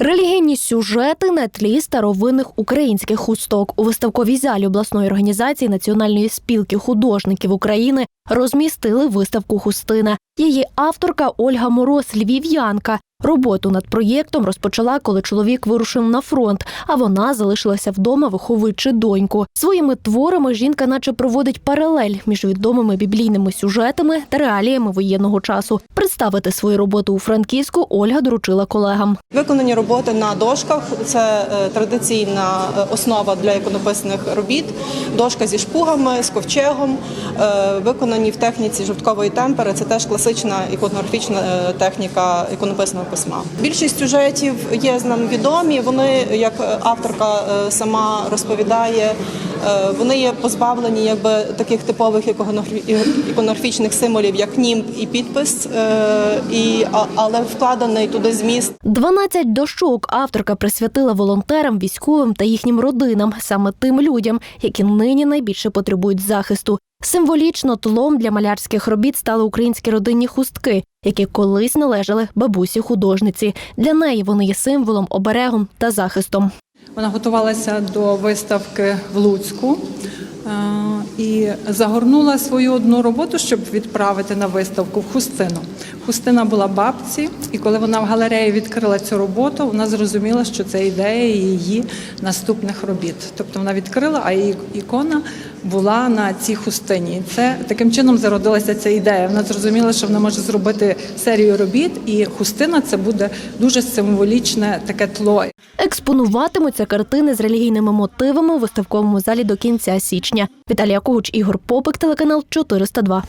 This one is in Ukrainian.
Релігійні сюжети на тлі старовинних українських хусток. У виставковій залі обласної організації Національної спілки художників України розмістили виставку Хустина. Її авторка Ольга Мороз, львів'янка. Роботу над проєктом розпочала, коли чоловік вирушив на фронт, а вона залишилася вдома, виховуючи доньку. Своїми творами жінка, наче проводить паралель між відомими біблійними сюжетами та реаліями воєнного часу. Представити свою роботу у Франківську Ольга доручила колегам. Виконані роботи на дошках це е, традиційна е, основа для іконописних робіт. Дошка зі шпугами, з ковчегом, е, виконані в техніці жовткової темпери. Це теж класична іконографічна е, техніка іконописного письма. Більшість сюжетів є нам відомі. Вони, як авторка е, сама розповідає, е, вони є позбавлені якби таких типових іконографі- іконографічних символів, як німб і підпис, і, але вкладений туди зміст 12 дощок авторка присвятила волонтерам, військовим та їхнім родинам, саме тим людям, які нині найбільше потребують захисту. Символічно тлом для малярських робіт стали українські родинні хустки, які колись належали бабусі художниці. Для неї вони є символом, оберегом та захистом. Вона готувалася до виставки в Луцьку і загорнула свою одну роботу, щоб відправити на виставку в хустину. Хустина була бабці, і коли вона в галереї відкрила цю роботу, вона зрозуміла, що це ідея її наступних робіт. Тобто вона відкрила, а її ікона була на цій хустині. І Це таким чином зародилася ця ідея. Вона зрозуміла, що вона може зробити серію робіт, і хустина це буде дуже символічне таке тло. Експонуватимуться картини з релігійними мотивами у виставковому залі до кінця січня. Віталія Когуч, Ігор Попик, телеканал 402.